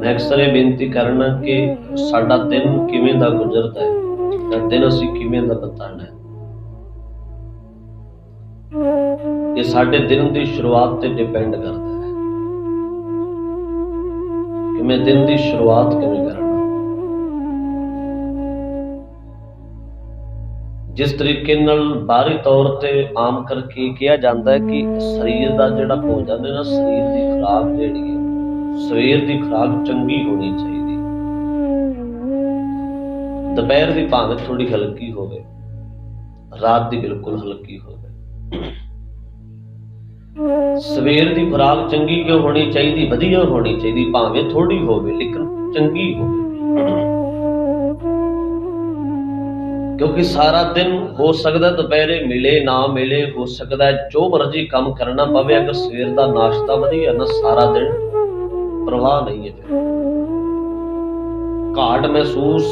ਮੈਂ ਅਕਸਰ ਇਹ ਬੇਨਤੀ ਕਰਨਾ ਕਿ ਸਾਡਾ ਦਿਨ ਕਿਵੇਂ ਦਾ ਗੁਜ਼ਰਦਾ ਹੈ, ਤਾਂ ਦਿਨ ਅਸੀਂ ਕਿਵੇਂ ਦਾ ਬਤਾਣਾ ਹੈ। ਇਹ ਸਾਡੇ ਦਿਨ ਦੀ ਸ਼ੁਰੂਆਤ ਤੇ ਡਿਪੈਂਡ ਕਰਦਾ ਹੈ ਕਿ ਮੈਂ ਦਿਨ ਦੀ ਸ਼ੁਰੂਆਤ ਕਿਵੇਂ ਕਰਾਂ। ਜਿਸ ਤਰੀਕੇ ਨਾਲ ਬਾਹਰੀ ਤੌਰ ਤੇ ਆਮ ਕਰਕੇ ਕਿਹਾ ਜਾਂਦਾ ਹੈ ਕਿ ਸਰੀਰ ਦਾ ਜਿਹੜਾ ਭੋਜਨ ਹੈ ਨਾ, ਸਰੀਰ ਦੀ ਖਰਾਬ ਜਿਹੜੀ ਹੈ ਸਵੇਰ ਦੀ ਖੁਰਾਕ ਚੰਗੀ ਹੋਣੀ ਚਾਹੀਦੀ। ਦੁਪਹਿਰ ਦੀ ਭਾਵੇਂ ਥੋੜੀ ਹਲਕੀ ਹੋਵੇ, ਰਾਤ ਦੀ ਬਿਲਕੁਲ ਹਲਕੀ ਹੋਵੇ। ਸਵੇਰ ਦੀ ਖੁਰਾਕ ਚੰਗੀ ਕਿਉਂ ਹੋਣੀ ਚਾਹੀਦੀ? ਵਧੀਆ ਹੋਣੀ ਚਾਹੀਦੀ, ਭਾਵੇਂ ਥੋੜੀ ਹੋਵੇ, ਲੇਕਿਨ ਚੰਗੀ ਹੋਵੇ। ਕਿਉਂਕਿ ਸਾਰਾ ਦਿਨ ਹੋ ਸਕਦਾ ਦੁਪਹਿਰੇ ਮਿਲੇ, ਨਾ ਮਿਲੇ, ਹੋ ਸਕਦਾ ਜੋ ਮਰਜ਼ੀ ਕੰਮ ਕਰਨਾ ਪਵੇ, ਅਗਰ ਸਵੇਰ ਦਾ ਨਾਸ਼ਤਾ ਵਧੀਆ, ਨਾ ਸਾਰਾ ਦਿਨ। ਪ੍ਰਵਾਹ ਨਹੀਂ ਹੈ। ਘਾਟ ਮਹਿਸੂਸ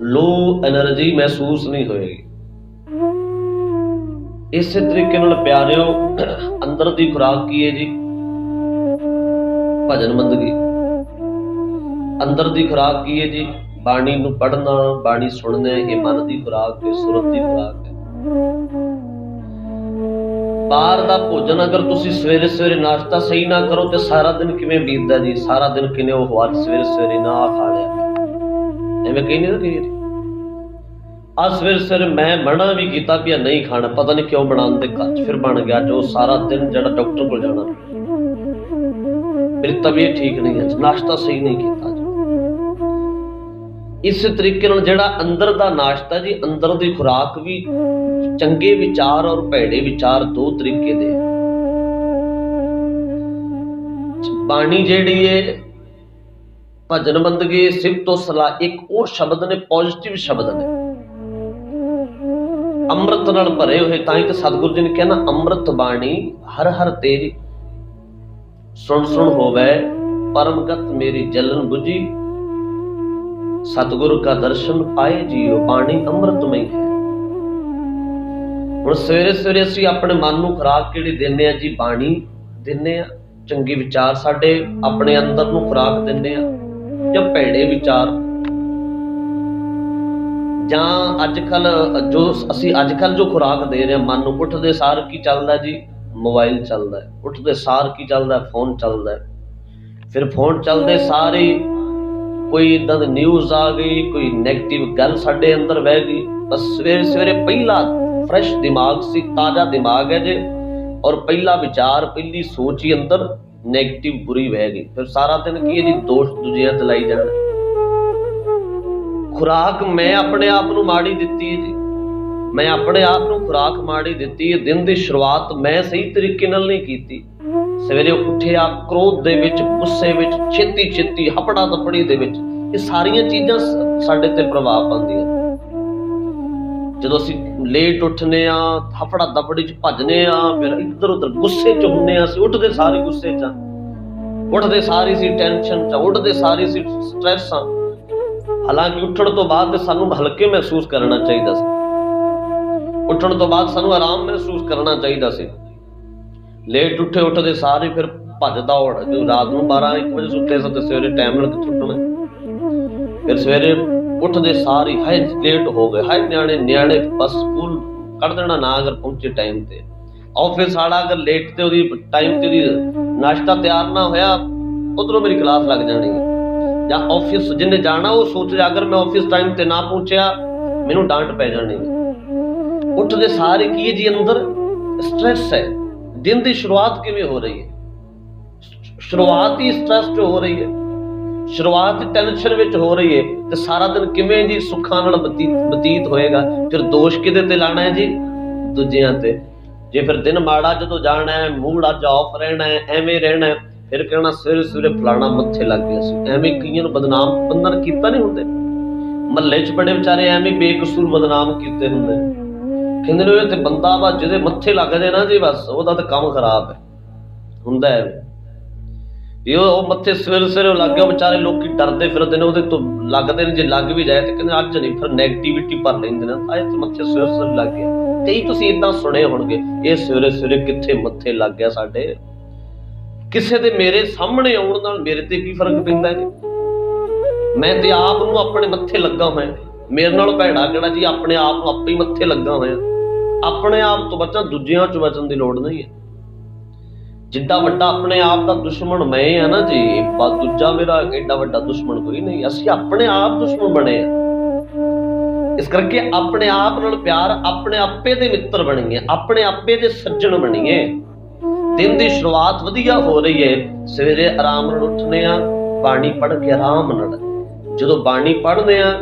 ਲੋ એનર્ਜੀ ਮਹਿਸੂਸ ਨਹੀਂ ਹੋਏਗੀ। ਇਸੇ ਤਰੀਕੇ ਨਾਲ ਪਿਆਰਿਓ, ਅੰਦਰ ਦੀ ਖੁਰਾਕ ਕੀ ਹੈ ਜੀ? ਭਜਨ ਮੰਦਗੀ ਅੰਦਰ ਦੀ ਖੁਰਾਕ ਕੀ ਹੈ ਜੀ? ਬਾਣੀ ਨੂੰ ਪੜਨਾ ਬਾਣੀ ਸੁਣਨੇ, ਇਹ ਮਨ ਦੀ ਖੁਰਾਕ ਤੇ ਸੁਰਤ ਦੀ ਖੁਰਾਕ ਹੈ। ਬਾਹਰ ਦਾ ਭੋਜਨ ਅਗਰ ਤੁਸੀਂ ਸਵੇਰੇ ਸਵੇਰੇ ਨਾਸ਼ਤਾ ਸਹੀ ਨਾ ਕਰੋ ਤੇ ਸਾਰਾ ਦਿਨ ਕਿਵੇਂ ਬੀਤਦਾ ਜੀ? ਸਾਰਾ ਦਿਨ ਕਿਨੇ ਉਹ ਹਵਾ ਸਵੇਰੇ ਸਵੇਰੇ ਨਾ ਖਾ ਲਿਆ ਐਵੇਂ ਕਹੀ ਨਹੀਂ ਨਾ ਕਹੀ ਆ ਸਵੇਰੇ ਸਵੇਰੇ ਮੈਂ ਮਨਾ ਵੀ ਕੀਤਾ ਵੀ ਇਹ ਨਹੀਂ ਖਾਣਾ, ਪਤਾ ਨਹੀਂ ਕਿਉਂ ਬਣਾਉਣ ਦੇ ਕੱਚ ਫਿਰ ਬਣ ਗਿਆ ਜੋ ਸਾਰਾ ਦਿਨ ਜਿਹੜਾ ਡਾਕਟਰ ਕੋਲ ਜਾਣਾ। ਮੇਰੀ ਤਬੀਅਤ ਠੀਕ ਨਹੀਂ ਹੈ ਨਾਸ਼ਤਾ ਸਹੀ ਨਹੀਂ ਕੀਤਾ। ਇਸ ਤਰੀਕੇ ਨਾਲ ਜਿਹੜਾ ਅੰਦਰ ਦਾ ਨਾਸ਼ਤਾ ਜੀ, ਅੰਦਰ ਦੀ ਖੁਰਾਕ ਵੀ ਚੰਗੇ ਵਿਚਾਰ ਔਰ ਭੈੜੇ ਵਿਚਾਰ ਦੋ ਤਰੀਕੇ ਦੇ। ਬਾਣੀ ਜਿਹੜੀ ਹੈ ਭਜਨ ਬੰਦਗੀ ਸਿਫਤ ਤੋਂ ਸਲਾਹ ਇੱਕ ਉਹ ਸ਼ਬਦ ਨੇ ਪੋਜ਼ਿਟਿਵ ਸ਼ਬਦ ਨੇ। ਅੰਮ੍ਰਿਤ ਨਾਲ ਭਰੇ ਹੋਏ, ਤਾਂ ਹੀ ਤੇ ਸਤਿਗੁਰੂ ਜੀ ਨੇ ਕਿਹਾ ਨਾ, ਅੰਮ੍ਰਿਤ ਬਾਣੀ ਹਰ ਹਰ ਤੇਰੀ ਸੁਣ ਸੁਣ ਹੋਵੇ, ਪਰਮਗਤ ਮੇਰੀ ਜਲਨ 부ਜੀ ਸਤਿਗੁਰੂ ਦਾ ਦਰਸ਼ਨ ਪਾਏ ਜੀਓ, ਬਾਣੀ ਅੰਮ੍ਰਿਤਮਈ ਹੈ। ਹੁਣ ਸਵੇਰੇ ਸਵੇਰੇ ਅਸੀਂ ਆਪਣੇ ਮਨ ਨੂੰ ਖੁਰਾਕ ਕਿਹੜੀ ਦਿੰਨੇ ਆ ਜੀ? ਬਾਣੀ ਦਿੰਨੇ ਆ। ਚੰਗੇ ਵਿਚਾਰ ਸਾਡੇ ਆਪਣੇ ਅੰਦਰ ਨੂੰ ਖੁਰਾਕ ਦਿੰਨੇ ਆ। ਜਾਂ ਭੈੜੇ ਵਿਚਾਰ। ਜਾਂ ਅੱਜ ਕੱਲ ਜੋ ਅਸੀਂ ਅੱਜ ਕੱਲ ਜੋ ਖੁਰਾਕ ਦੇ ਰਹੇ ਹਾਂ ਮਨ ਨੂੰ ਉੱਠਦੇ ਸਾਰ ਕੀ ਚੱਲਦਾ ਜੀ? ਮੋਬਾਈਲ ਚੱਲਦਾ ਉੱਠਦੇ ਸਾਰ ਕੀ ਚੱਲਦਾ ਫੋਨ ਚੱਲਦਾ ਫਿਰ ਫੋਨ ਚੱਲਦੇ ਸਾਰੇ ਕੋਈ ਇਦਾਂ ਦੀ ਨਿਊਜ਼ ਆ ਗਈ, ਕੋਈ 네ਗੇਟਿਵ ਗੱਲ ਸਾਡੇ ਅੰਦਰ ਵਹਿ ਗਈ, ਬਸ ਸਵੇਰੇ ਸਵੇਰੇ ਪਹਿਲਾ ਫਰੈਸ਼ ਦਿਮਾਗ ਸੀ, ਤਾਜ਼ਾ ਦਿਮਾਗ ਹੈ ਜੇ, ਔਰ ਪਹਿਲਾ ਵਿਚਾਰ, ਪਹਿਲੀ ਸੋਚ ਹੀ ਅੰਦਰ 네ਗੇਟਿਵ ਬੁਰੀ ਵਹਿ ਗਈ। ਫਿਰ ਸਾਰਾ ਦਿਨ ਕੀ ਹੈ ਜੀ ਦੋਸ਼ ਦੂਜਿਆਂ ਤੇ ਲਾਈ ਜਾਣਾ? ਖੁਰਾਕ ਮੈਂ ਆਪਣੇ ਆਪ ਨੂੰ ਮਾੜੀ ਦਿੱਤੀ ਹੈ ਜੀ। ਮੈਂ ਆਪਣੇ ਆਪ ਨੂੰ ਖੁਰਾਕ ਮਾੜੀ ਦਿੱਤੀ ਹੈ, ਦਿਨ ਦੀ ਸ਼ੁਰੂਆਤ ਮੈਂ ਸਹੀ ਤਰੀਕੇ ਨਾਲ ਨਹੀਂ ਕੀਤੀ। ਸਵੇਰੇ ਉੱਠਿਆ ਕ੍ਰੋਧ ਦੇ ਵਿੱਚ, ਗੁੱਸੇ ਵਿੱਚ, ਛੇਤੀ ਛੇਤੀ, ਹਪੜਾ ਤਪੜੀ ਦੇ ਵਿੱਚ, ਇਹ ਸਾਰੀਆਂ ਚੀਜ਼ਾਂ ਸਾਡੇ ਤੇ ਪ੍ਰਭਾਵ ਪਾਉਂਦੀਆਂ। ਜਦੋਂ ਅਸੀਂ ਲੇਟ ਉੱਠਨੇ ਆ ਹਫੜਾ ਦਫੜੀ ਚ ਭੱਜਨੇ ਆ, ਫਿਰ ਇੱਧਰ ਉੱਧਰ ਗੁੱਸੇ ਚ ਹੁੰਨੇ ਆ, ਅਸੀਂ ਉੱਠਦੇ ਸਾਰੇ ਗੁੱਸੇ ਚ ਉੱਠਦੇ ਸਾਰੀ ਸੀ ਟੈਨਸ਼ਨ ਚ ਉੱਠਦੇ ਸਾਰੀ ਸੀ ਸਟ੍ਰੈਸ ਆ। ਹਾਲਾਂਕਿ ਉੱਠਣ ਤੋਂ ਬਾਅਦ ਤੇ ਸਾਨੂੰ ਹਲਕੇ ਮਹਿਸੂਸ ਕਰਨਾ ਚਾਹੀਦਾ ਸੀ। ਉੱਠਣ ਤੋਂ ਬਾਅਦ ਸਾਨੂੰ ਆਰਾਮ ਮਹਿਸੂਸ ਕਰਨਾ ਚਾਹੀਦਾ ਸੀ। ਲੇਟ ਉੱਠੇ, ਉੱਠਦੇ ਸਾਰੇ ਫਿਰ ਭੱਜ ਦੌੜ ਜੋ ਰਾਤ ਨੂੰ 12 1 ਵਜੇ ਸੁੱਤੇ ਸਨ ਤੇ ਸਵੇਰੇ ਟਾਈਮ ਨਾਲ ਉੱਠਣਾ? ਫਿਰ ਸਵੇਰੇ ਉੱਠਦੇ ਸਾਰੀ ਹਾਏ ਲੇਟ ਹੋ ਗਏ, ਹਾਏ, ਨਿਆਣੇ ਨਿਆਣੇ, ਬਸ ਸਕੂਲ ਕੱਢ ਦੇਣਾ ਨਾ ਅਗਰ ਪਹੁੰਚੇ ਟਾਈਮ ਤੇ। ਆਫਿਸ ਵਾਲਾ ਅਗਰ ਲੇਟ ਤੇ ਉਹਦੀ ਟਾਈਮ ਤੇ ਉਹਦੀ ਨਾਸ਼ਤਾ ਤਿਆਰ ਨਾ ਹੋਇਆ, ਉਧਰੋਂ ਮੇਰੀ ਕਲਾਸ ਲੱਗ ਜਾਣੀ ਹੈ। ਜਾਂ ਆਫਿਸ ਜਿਹਨੇ ਜਾਣਾ, ਉਹ ਸੋਚ ਰਿਹਾ, ਅਗਰ ਮੈਂ ਆਫਿਸ ਟਾਈਮ ਤੇ ਨਾ ਪਹੁੰਚਿਆ, ਮੈਨੂੰ ਡਾਂਟ ਪੈ ਜਾਣੀ ਹੈ। ਉੱਠਦੇ ਸਾਰੇ ਕੀ ਹੈ ਜੀ, ਅੰਦਰ ਸਟ੍ਰੈਸ ਹੈ। ਦਿਨ ਦੀ ਸ਼ੁਰੂਆਤ ਕਿਵੇਂ ਹੋ ਰਹੀ ਹੈ ਸ਼ੁਰੂਆਤ ਹੀ ਸਟ੍ਰੈਸ 'ਚ ਹੋ ਰਹੀ ਹੈ ਸ਼ੁਰੂਆਤ ਟੈਨਸ਼ਨ ਵਿੱਚ ਹੋ ਰਹੀ ਹੈ ਤੇ ਸਾਰਾ ਦਿਨ ਕਿਵੇਂ ਜੀ ਸੁੱਖਾਂ ਨਾਲ ਬਤੀਤ ਹੋਏਗਾ ਫਿਰ ਦੋਸ਼ ਕਿਤੇ ਤੇ ਲਾਣਾ ਹੈ ਜੀ ਦੂਜਿਆਂ ਤੇ ਜੇ ਫਿਰ ਦਿਨ ਮਾੜਾ ਜਦੋਂ ਜਾਣਾ ਹੈ ਮੂਡ ਅੱਜ ਆਫ ਰਹਿਣਾ ਹੈ ਐਵੇਂ ਰਹਿਣਾ ਹੈ ਫਿਰ ਕਹਿਣਾ ਸਵੇਰੇ ਸਵੇਰੇ ਫਲਾਣਾ ਮੱਥੇ ਲੱਗ ਗਿਆ ਸੀ ਐਵੇਂ ਕਈਆਂ ਨੂੰ ਬਦਨਾਮ ਬੰਦਨ ਕੀਤਾ ਨਹੀਂ ਹੁੰਦੇ ਮਹੱਲੇ 'ਚ ਬੜੇ ਵਿਚਾਰੇ ਐਵੇਂ ਬੇਕਸੂਰ ਬਦਨਾਮ ਕੀਤੇ ਹੁੰਦੇ ਕਹਿੰਦੇ ਨੇ ਤੇ ਬੰਦਾ ਵਾ ਜਿਹਦੇ ਮੱਥੇ ਲੱਗਦੇ ਨਾ ਜੀ, ਬਸ ਉਹਦਾ ਤਾਂ ਕੰਮ ਖਰਾਬ ਹੈ। ਹੁੰਦਾ ਹੈ। ਵੀ ਉਹ ਮੱਥੇ ਸਵੇਰੇ ਸਵੇਰੇ ਉਹ ਲੱਗ ਗਿਆ, ਵਿਚਾਰੇ ਲੋਕੀ ਡਰਦੇ ਫਿਰਦੇ ਨੇ, ਉਹਦੇ ਤੋਂ ਲੱਗਦੇ ਨੇ, ਜੇ ਲੱਗ ਵੀ ਜਾਏ ਤੇ ਕਹਿੰਦੇ ਅੱਜ ਨਹੀਂ, ਫਿਰ 네ਗੇਟਿਵਿਟੀ ਭਰ ਲੈਂਦੇ ਨੇ। ਆਏ ਤੇ ਮੱਥੇ ਸਵੇਰੇ ਸਵੇਰੇ ਲੱਗ ਗਿਆ। ਕਈ ਤੁਸੀਂ ਇਦਾਂ ਸੁਣੇ ਹੋਣਗੇ, ਇਹ ਸਵੇਰੇ ਸਵੇਰੇ ਕਿੱਥੇ ਮੱਥੇ ਲੱਗ ਗਿਆ ਸਾਡੇ? ਕਿਸੇ ਦੇ ਮੇਰੇ ਸਾਹਮਣੇ ਆਉਣ ਨਾਲ ਮੇਰੇ ਤੇ ਕੀ ਫ਼ਰਕ ਪੈਂਦਾ ਜੀ? ਮੈਂ ਤੇ ਆਪ ਨੂੰ ਆਪਣੇ ਮੱਥੇ ਲੱਗਾ ਹੋਇਆ। ਮੇਰੇ ਨਾਲ ਭੈੜਾ ਕਿਹੜਾ ਜੀ? ਆਪਣੇ ਆਪ ਨੂੰ ਆਪੇ ਹੀ ਮੱਥੇ ਲੱਗਾ ਹੋਇਆ। ਆਪਣੇ ਆਪ ਤੋਂ ਬਚਾਂ ਦੂਜਿਆਂ ਤੋਂ ਬਚਣ ਦੀ ਲੋੜ ਨਹੀਂ ਹੈ। ਜਿੱਡਾ ਵੱਡਾ ਆਪਣੇ ਆਪ ਦਾ ਦੁਸ਼ਮਣ ਮੈਂ ਆ ਨਾ ਜੀ, ਬਾ ਦੂਜਾ ਮੇਰਾ ਐਡਾ ਵੱਡਾ ਦੁਸ਼ਮਣ ਕੋਈ ਨਹੀਂ। ਅਸੀਂ ਆਪਣੇ ਆਪ ਦੁਸ਼ਮਣ ਬਣੇ ਆ। ਇਸ ਕਰਕੇ ਆਪਣੇ ਆਪ ਨਾਲ ਪਿਆਰ ਆਪਣੇ ਆਪੇ ਦੇ ਮਿੱਤਰ ਬਣੀਏ ਆਪਣੇ ਆਪੇ ਦੇ ਸੱਜਣ ਬਣੀਏ ਦਿਨ ਦੀ ਸ਼ੁਰੂਆਤ ਵਧੀਆ ਹੋ ਰਹੀ ਹੈ। ਸਵੇਰੇ ਆਰਾਮ ਨਾਲ ਉੱਠਨੇ ਆ ਬਾਣੀ ਪੜ੍ਹ ਕੇ ਆਰਾਮ ਨਾਲ। ਜਦੋਂ ਬਾਣੀ ਪੜ੍ਹਦੇ ਆ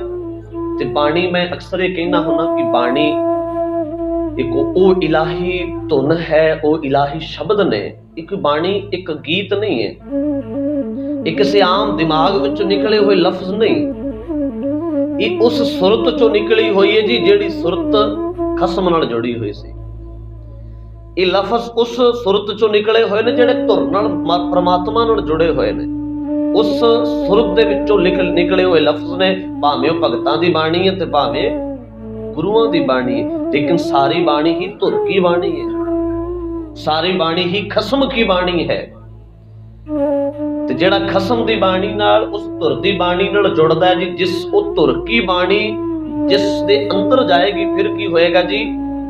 ਤੇ ਬਾਣੀ ਮੈਂ ਅਕਸਰ ਇਹ ਕਹਿਣਾ ਹੁੰਦਾ ਕਿ ਬਾਣੀ ਇੱਕ ਉਹ ਇਲਾਹੀ ਧੁਨ ਹੈ, ਉਹ ਇਲਾਹੀ ਸ਼ਬਦ ਨੇ। ਇੱਕ ਬਾਣੀ, ਇੱਕ ਗੀਤ ਨਹੀਂ ਹੈ। ਇਹ ਕਿਸੇ ਆਮ ਦਿਮਾਗ ਵਿੱਚੋਂ ਨਿਕਲੇ ਹੋਏ ਲਫ਼ਜ਼ ਨਹੀਂ। ਇਹ ਉਸ ਸੁਰਤ ਚੋਂ ਨਿਕਲੀ ਹੋਈ ਹੈ ਜੀ, ਜਿਹੜੀ ਸੁਰਤ ਖਸਮ ਨਾਲ ਜੁੜੀ ਹੋਈ ਸੀ। ਇਹ ਲਫ਼ਜ਼ ਉਸ ਸੁਰਤ ਚੋਂ ਨਿਕਲੇ ਹੋਏ ਨੇ, ਜਿਹੜੇ ਧੁਰ ਨਾਲ ਮ- ਪ੍ਰਮਾਤਮਾ ਨਾਲ ਜੁੜੇ ਹੋਏ ਨੇ। ਉਸ ਸੁਰਤ ਦੇ ਵਿੱਚੋਂ ਨਿਕਲ, ਨਿਕਲੇ ਹੋਏ ਲਫ਼ਜ਼ ਨੇ। ਭਾਵੇਂ ਉਹ ਭਗਤਾਂ ਦੀ ਬਾਣੀ ਹੈ ਤੇ ਭਾਵੇਂ ਗੁਰੂਆਂ ਦੀ ਬਾਣੀ ਲੇਕਿਨ ਸਾਰੀ ਬਾਣੀ ਹੀ ਧੁਰ ਕੀ ਬਾਣੀ ਹੈ? ਸਾਰੀ ਬਾਣੀ ਹੀ ਖਸਮ ਕੀ ਬਾਣੀ ਹੈ? ਤੇ ਜਿਹੜਾ ਖਸਮ ਦੀ ਬਾਣੀ ਨਾਲ ਉਸ ਧੁਰ ਦੀ ਬਾਣੀ ਨਾਲ ਜੁੜਦਾ ਹੈ ਜੀ, ਜਿਸ ਉਹ ਧੁਰ ਕੀ ਬਾਣੀ, ਜਿਸ ਦੇ ਅੰਦਰ ਜਾਏਗੀ, ਫਿਰ ਕੀ ਹੋਏਗਾ ਜੀ?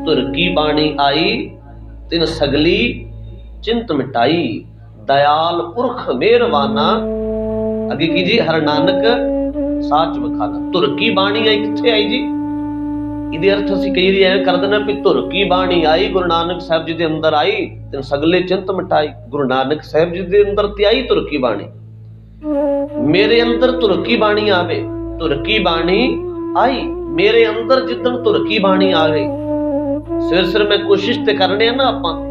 ਧੁਰ ਕੀ ਬਾਣੀ ਆਈ, ਤਿਨ ਸਗਲੀ ਚਿੰਤ ਮਿਟਾਈ, ਦਇਆਲ ਪੁਰਖ ਮਿਹਰਬਾਨਾ। ਅੱਗੇ ਕੀ ਜੀ? ਹਰ ਨਾਨਕ, ਸਾਚ ਬਖਾਨਾ ਧੁਰ ਕੀ ਬਾਣੀ ਆਈ, ਕਿੱਥੇ ਆਈ ਜੀ? ਇਹਦੇ ਅਰਥ ਅਸੀਂ ਕਈ ਵਾਰੀ ਐਂ ਕਰ ਦਿੰਦੇ ਹਾਂ ਵੀ ਧੁਰ ਕੀ ਬਾਣੀ ਆਈ, ਗੁਰੂ ਨਾਨਕ ਸਾਹਿਬ ਜੀ ਦੇ ਅੰਦਰ ਆਈ, ਤੇ ਸਗਲੇ ਚਿੰਤ ਮਿਟਾਈ। ਗੁਰੂ ਨਾਨਕ ਸਾਹਿਬ ਜੀ ਦੇ ਅੰਦਰ ਤੇ ਆਈ ਧੁਰ ਕੀ ਬਾਣੀ। ਮੇਰੇ ਅੰਦਰ ਧੁਰ ਕੀ ਬਾਣੀ ਆਵੇ, ਧੁਰ ਕੀ ਬਾਣੀ ਆਈ, ਮੇਰੇ ਅੰਦਰ ਜਿੱਦਣ ਧੁਰ ਕੀ ਬਾਣੀ ਆ ਗਈ ਸਿਰ ਸਿਰ ਮੈਂ ਕੋਸ਼ਿਸ਼ ਤੇ ਕਰਨੇ ਆ ਨਾ ਆਪਾਂ,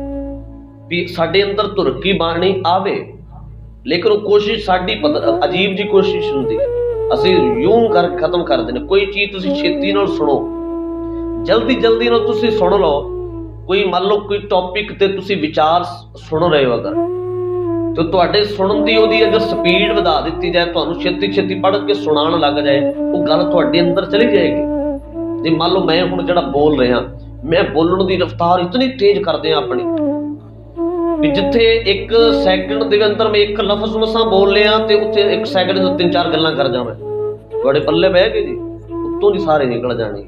ਵੀ ਸਾਡੇ ਅੰਦਰ ਧੁਰ ਕੀ ਬਾਣੀ ਆਵੇ। ਲੇਕਿਨ ਉਹ ਕੋਸ਼ਿਸ਼ ਸਾਡੀ ਪਤਾ- ਅਜੀਬ ਜੀ ਕੋਸ਼ਿਸ਼ ਹੁੰਦੀ ਹੈ। ਅਸੀਂ ਯੂੰ ਕਰ, ਖਤਮ ਕਰ ਦਿੰਦੇ ਕੋਈ ਚੀਜ਼ ਤੁਸੀਂ ਛੇਤੀ ਨਾਲ ਸੁਣੋ। ਜਲਦੀ ਜਲਦੀ ਨੂੰ ਤੁਸੀਂ ਸੁਣ ਲਓ। ਕੋਈ ਮੰਨ ਲਓ ਕੋਈ ਟੌਪਿਕ ਤੇ ਤੁਸੀਂ ਵਿਚਾਰ ਸੁਣ ਰਹੇ ਹੋ ਅਗਰ। ਤੇ ਤੁਹਾਡੇ ਸੁਣਨ ਦੀ ਉਹਦੀ ਅਗਰ ਸਪੀਡ ਵਧਾ ਦਿੱਤੀ ਜਾਏ, ਤੁਹਾਨੂੰ ਛੇਤੀ ਛੇਤੀ ਪੜ੍ਹ ਕੇ ਸੁਣਾਉਣ ਲੱਗ ਜਾਏ, ਉਹ ਗੱਲ ਤੁਹਾਡੇ ਅੰਦਰ ਚਲੀ ਜਾਏਗੀ। ਜੇ ਮੰਨ ਲਓ ਮੈਂ ਹੁਣ ਜਿਹੜਾ ਬੋਲ ਰਿਹਾ, ਮੈਂ ਬੋਲਣ ਦੀ ਰਫ਼ਤਾਰ ਇਤਨੀ ਤੇਜ਼ ਕਰਦੇ ਆ ਆਪਣੀ, ਵੀ ਜਿੱਥੇ ਇੱਕ ਸੈਕਿੰਡ ਦੇ ਅੰਦਰ ਮੈਂ ਇੱਕ ਲਫ਼ਜ਼ ਮਸਾਂ ਬੋਲ ਲਿਆ ਤੇ ਉੱਥੇ ਇੱਕ ਸੈਕਿੰਡ ਦੇ ਤਿੰਨ ਚਾਰ ਗੱਲਾਂ ਕਰ ਜਾਵਾਂ। ਤੁਹਾਡੇ ਪੱਲੇ ਬਹਿ ਗਏ ਜੀ, ਉੱਤੋਂ ਦੀ ਸਾਰੇ ਨਿਕਲ ਜਾਣੀ।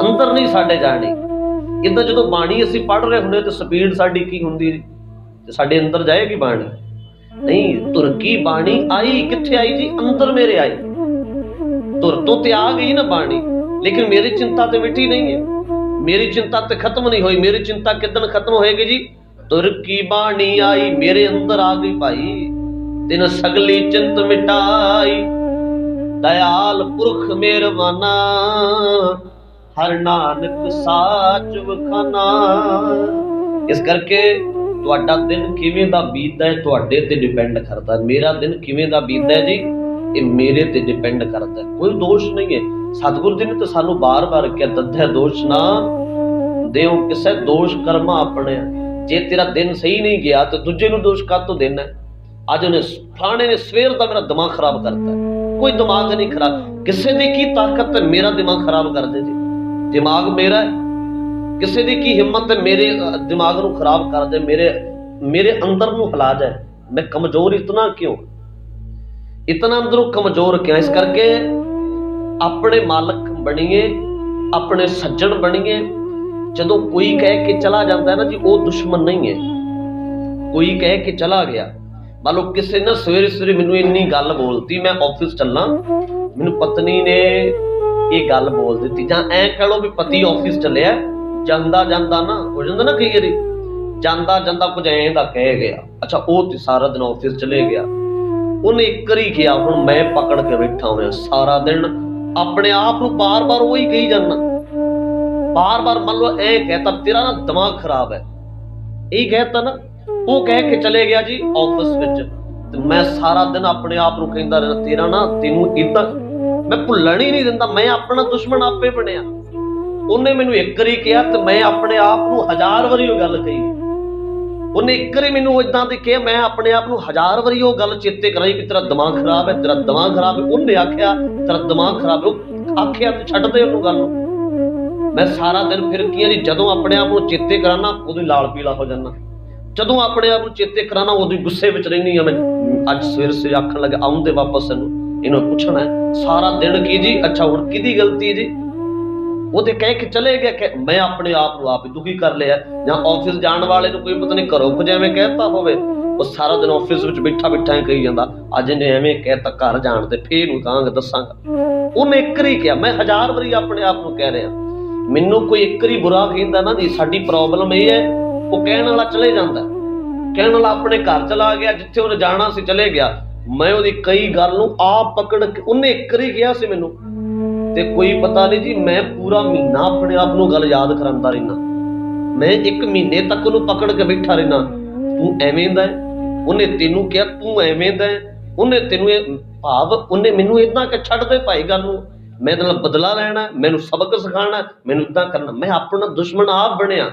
ਅੰਦਰ ਨਹੀਂ ਸਾਡੇ ਜਾਣੀ। ਇਦਾਂ ਜਦੋਂ ਬਾਣੀ ਅਸੀਂ ਪੜ੍ਹ ਰਹੇ ਹੁੰਦੇ ਤੇ ਸਪੀਡ ਸਾਡੀ ਕੀ ਹੁੰਦੀ ਜੀ ਤੇ ਸਾਡੇ ਅੰਦਰ ਜਾਏਗੀ ਬਾਣੀ? ਨਹੀਂ ਤੁਰਕੀ ਬਾਣੀ ਆਈ? ਕਿੱਥੇ ਆਈ ਜੀ? ਅੰਦਰ ਮੇਰੇ ਆਈ। ਤੁਰ ਤੋਂ ਤੇ ਆ ਗਈ ਨਾ ਬਾਣੀ। ਲੇਕਿਨ ਮੇਰੀ ਚਿੰਤਾ ਤੇ ਮਿਟੀ ਨਹੀਂ ਹੈ। ਮੇਰੀ ਚਿੰਤਾ ਤੇ ਖਤਮ ਨਹੀਂ ਹੋਈ। ਮੇਰੀ ਚਿੰਤਾ ਕਿਦਨ ਖਤਮ ਹੋਏਗੀ ਜੀ? ਤੁਰਕੀ ਬਾਣੀ ਆਈ? ਮੇਰੇ ਅੰਦਰ ਆ ਗਈ ਭਾਈ। ਤਿਨ ਸਗਲੀ ਚਿੰਤ ਮਿਟਾਈ। ਦਇਆਲ ਪੁਰਖ ਮਿਹਰਬਾਨਾ ਹਰ ਨਾਨਕ ਸਾਚ ਵਖਾਨਾ। ਇਸ ਕਰਕੇ ਤੁਹਾਡਾ ਦਿਨ ਕਿਵੇਂ ਦਾ ਬੀਤਦਾ ਹੈ, ਤੁਹਾਡੇ ਤੇ ਡਿਪੈਂਡ ਕਰਦਾ ਹੈ। ਮੇਰਾ ਦਿਨ ਕਿਵੇਂ ਦਾ ਬੀਤਦਾ ਹੈ ਜੀ, ਇਹ ਮੇਰੇ ਤੇ ਡਿਪੈਂਡ ਕਰਦਾ ਹੈ। ਕੋਈ ਦੋਸ਼ ਨਹੀਂ ਹੈ। ਸਤਿਗੁਰੂ ਜੀ ਨੇ ਤਾਂ ਸਾਨੂੰ ਬਾਰ-ਬਾਰ ਕਿਹਾ ਦੱਧੈ ਦੋਸ਼ ਨਾ ਦੇਉ ਕਿਸੇ ਦੋਸ਼ ਕਰਮਾ ਆਪਣੇ। ਜੇ ਤੇਰਾ ਦਿਨ ਸਹੀ ਨਹੀਂ ਗਿਆ, ਤਾਂ ਦੂਜੇ ਨੂੰ ਦੋਸ਼ ਕਾਹਤੋਂ ਦੇਣਾ ਹੈ? ਅੱਜ ਉਹਨੇ ਫਲਾਣੇ ਨੇ ਸਵੇਰ ਦਾ ਮੇਰਾ ਦਿਮਾਗ ਖਰਾਬ ਕਰਤਾ। ਕੋਈ ਦਿਮਾਗ ਨਹੀਂ ਖਰਾਬ। ਕਿਸੇ ਦੀ ਕੀ ਤਾਕਤ ਹੈ, ਮੇਰਾ ਦਿਮਾਗ ਖਰਾਬ ਕਰ ਦੇ ਜੀ। ਦਿਮਾਗ ਮੇਰਾ ਹੈ। ਕਿਸੇ ਦੀ ਕੀ ਹਿੰਮਤ ਹੈ, ਮੇਰੇ ਦਿਮਾਗ ਨੂੰ ਖਰਾਬ ਕਰ ਦੇ, ਮੇਰੇ ਮੇਰੇ ਅੰਦਰ ਨੂੰ ਹਿਲਾ ਜਾਏ। ਮੈਂ ਕਮਜ਼ੋਰ ਇਤਨਾ ਕਿਉਂ? ਇਤਨਾ ਅੰਦਰੋਂ ਕਮਜ਼ੋਰ ਕਿਉਂ? ਇਸ ਕਰਕੇ ਆਪਣੇ ਮਾਲਕ ਬਣੀਏ, ਆਪਣੇ ਸੱਜਣ ਬਣੀਏ। ਜਦੋਂ ਕੋਈ ਕਹਿ ਕੇ ਚਲਾ ਜਾਂਦਾ ਹੈ ਨਾ ਜੀ, ਉਹ ਦੁਸ਼ਮਣ ਨਹੀਂ ਹੈ। ਕੋਈ ਕਹਿ ਕੇ ਚਲਾ ਗਿਆ। ਮੰਨ ਲਓ ਕਿਸੇ ਨੇ ਸਵੇਰੇ ਸਵੇਰੇ ਮੈਨੂੰ ਇੰਨੀ ਗੱਲ ਬੋਲਤੀ, ਮੈਂ ਆਫਿਸ ਚੱਲਾਂ। ਮੈਨੂੰ ਪਤਨੀ ਨੇ ਇਹ ਗੱਲ ਬੋਲ ਦਿੱਤੀ। ਜਾਂ ਐ ਕਹ ਲਓ ਵੀ ਪਤੀ ਆਫਿਸ ਚੱਲਿਆ ਜਾਂਦਾ ਜਾਂਦਾ ਨਾ ਹੋ ਜਾਂਦਾ ਨਾ ਕਈ ਵਾਰੀ। ਜਾਂਦਾ ਜਾਂਦਾ ਕੁਝ ਐਂ ਦਾ ਕਹਿ ਗਿਆ। ਅੱਛਾ ਉਹ ਤੇ ਸਾਰਾ ਦਿਨ ਆਫਿਸ ਚਲੇ ਗਿਆ। ਉਹਨੇ ਇੱਕ ਵਾਰੀ ਕਿਹਾ ਹੁਣ ਮੈਂ ਪਕੜ ਕੇ ਬੈਠਾ ਹੋਇਆ ਸਾਰਾ ਦਿਨ। ਆਪਣੇ ਆਪ ਨੂੰ ਬਾਰ-ਬਾਰ ਉਹੀ ਕਹੀ ਜਾਂਦਾ। ਬਾਰ-ਬਾਰ ਮੰਨ ਲਓ ਇਹ ਕਹਤਾ ਤੇਰਾ ਨਾ ਦਿਮਾਗ ਖਰਾਬ ਹੈ। ਇਹ ਕਹਿਤਾ ਨਾ ਉਹ ਕਹਿ ਕੇ ਚਲੇ ਗਿਆ ਜੀ ਆਫਿਸ ਵਿੱਚ। ਤੇ ਮੈਂ ਸਾਰਾ ਦਿਨ ਆਪਣੇ ਆਪ ਨੂੰ ਕਹਿੰਦਾ ਰਹਿਣਾ ਤੇਰਾ ਨਾ ਤੈਨੂੰ ਇਦਾਂ ਮੈਂ ਭੁੱਲਣ ਹੀ ਨਹੀਂ ਦਿੰਦਾ, ਮੈਂ ਆਪਣਾ ਦੁਸ਼ਮਣ ਆਪੇ ਬਣਿਆ। ਉਹਨੇ ਮੈਨੂੰ ਇੱਕ ਵਾਰੀ ਕਿਹਾ ਤੇ ਮੈਂ ਆਪਣੇ ਆਪ ਨੂੰ ਹਜ਼ਾਰ ਵਾਰੀ ਉਹ ਗੱਲ ਕਹੀ। ਉਹਨੇ ਇੱਕ ਵਾਰੀ ਮੈਨੂੰ ਇਦਾਂ ਦੇ ਕਿਹਾ, ਮੈਂ ਆਪਣੇ ਆਪ ਨੂੰ ਹਜ਼ਾਰ ਵਾਰੀ ਉਹ ਗੱਲ ਚੇਤੇ ਕਰਾਈ ਕਿ ਤੇਰਾ ਦਿਮਾਗ ਖਰਾਬ ਹੈ, ਤੇਰਾ ਦਿਮਾਗ ਖਰਾਬ ਹੈ। ਉਹਨੇ ਆਖਿਆ, ਤੇਰਾ ਦਿਮਾਗ ਖਰਾਬ ਹੈ। ਉਹ ਆਖਿਆ ਤੇ ਛੱਡ ਦੇ ਉਹਨੂੰ ਗੱਲ ਨੂੰ। ਮੈਂ ਸਾਰਾ ਦਿਨ ਫਿਰ ਕੀ ਆ ਜੀ, ਜਦੋਂ ਆਪਣੇ ਆਪ ਨੂੰ ਚੇਤੇ ਕਰਾਨਾ, ਉਦੋਂ ਲਾਲ ਪੀਲਾ ਹੋ ਜਾਂਦਾ। ਜਦੋਂ ਆਪਣੇ ਆਪ ਨੂੰ ਚੇਤੇ ਕਰਾਣਾ ਉਦੋਂ ਗੁੱਸੇ ਵਿੱਚ ਰਹਿਣੀ ਆ ਮੈਂ। ਅੱਜ ਸਵੇਰ ਸੇ ਆਖਣ ਲੱਗਾ, ਆਉਂਦੇ ਵਾਪਸ ਇਹਨੂੰ। ਇਹਨੂੰ ਪੁੱਛਣਾ ਸਾਰਾ ਦਿਨ ਕੀ ਜੀ? ਅੱਛਾ, ਹੁਣ ਕਿਹਦੀ ਗਲਤੀ ਜੀ? ਉਹ ਤੇ ਕਹਿ ਕੇ ਚਲੇ ਗਿਆ ਕਿ ਮੈਂ ਆਪਣੇ ਆਪ ਨੂੰ ਆਪ ਹੀ ਦੁਖੀ ਕਰ ਲਿਆ। ਜਾਂ ਆਫਿਸ ਜਾਣ ਵਾਲੇ ਨੂੰ ਕੋਈ ਪਤਾ ਨਹੀਂ ਘਰੋਂ ਕੁਝ ਕਹਿਤਾ ਹੋਵੇ। ਉਹ ਸਾਰਾ ਦਿਨ ਆਫਿਸ ਵਿੱਚ ਬੈਠਾ ਬੈਠਾ ਹੀ ਕਹੀ ਜਾਂਦਾ, ਅੱਜ ਇਹਨੇ ਐਵੇਂ ਕਹਿਤਾ ਘਰ ਜਾਣ ਤੇ ਫੇਰ ਨੂੰ ਕਹਾਂਗਾ, ਦੱਸਾਂਗਾ। ਉਹਨੇ ਇੱਕ ਵਾਰੀ ਕਿਹਾ, ਮੈਂ ਹਜ਼ਾਰ ਵਾਰੀ ਆਪਣੇ ਆਪ ਨੂੰ ਕਹਿ ਰਿਹਾ। ਮੈਨੂੰ ਕੋਈ ਇੱਕ ਵਾਰੀ ਬੁਰਾ ਕਹਿੰਦਾ ਨਾ ਜੀ, ਸਾਡੀ ਪ੍ਰੋਬਲਮ ਇਹ ਹੈ, ਉਹ ਕਹਿਣ ਵਾਲਾ ਚਲੇ ਜਾਂਦਾ। ਕਹਿਣ ਵਾਲਾ ਆਪਣੇ ਘਰ ਚਲਾ ਗਿਆ, ਜਿੱਥੇ ਉਹਨੇ ਜਾਣਾ ਸੀ ਚਲੇ ਗਿਆ। ਮੈਂ ਉਹਦੀ ਕਈ ਗੱਲ ਨੂੰ ਆਪ ਪਕੜ ਕੇ ਉਹਨੇ ਇੱਕ ਵਾਰੀ ਕਿਹਾ ਸੀ ਮੈਨੂੰ। ਤੇ ਕੋਈ ਪਤਾ ਨਹੀਂ ਜੀ, ਮੈਂ ਪੂਰਾ ਮਹੀਨਾ ਆਪਣੇ ਆਪ ਨੂੰ ਗੱਲ ਯਾਦ ਕਰਾਂਦਾ ਰਹਿਣਾ ਮੈਂ ਇੱਕ ਮਹੀਨੇ ਤੱਕ ਉਹਨੂੰ ਪਕੜ ਕੇ ਬੈਠਾ ਰਹਿਣਾ ਤੂੰ ਐਵੇਂ ਦਾ ਹੈ। ਉਹਨੇ ਤੈਨੂੰ ਕਿਹਾ, ਤੂੰ ਐਵੇਂ ਦਾ ਹੈ। ਉਹਨੇ ਤੈਨੂੰ ਇਹ ਭਾਵ, ਉਹਨੇ ਮੈਨੂੰ ਇਦਾਂ ਕਿ ਛੱਡ ਦੇ ਭਾਈ ਗੱਲ ਨੂੰ। ਮੈਂ ਇਹਦੇ ਨਾਲ ਬਦਲਾ ਲੈਣਾ, ਮੈਨੂੰ ਸਬਕ ਸਿਖਾਉਣਾ, ਮੈਨੂੰ ਇਦਾਂ ਕਰਨਾ। ਮੈਂ ਆਪਣਾ ਦੁਸ਼ਮਣ ਆਪ ਬਣਿਆ।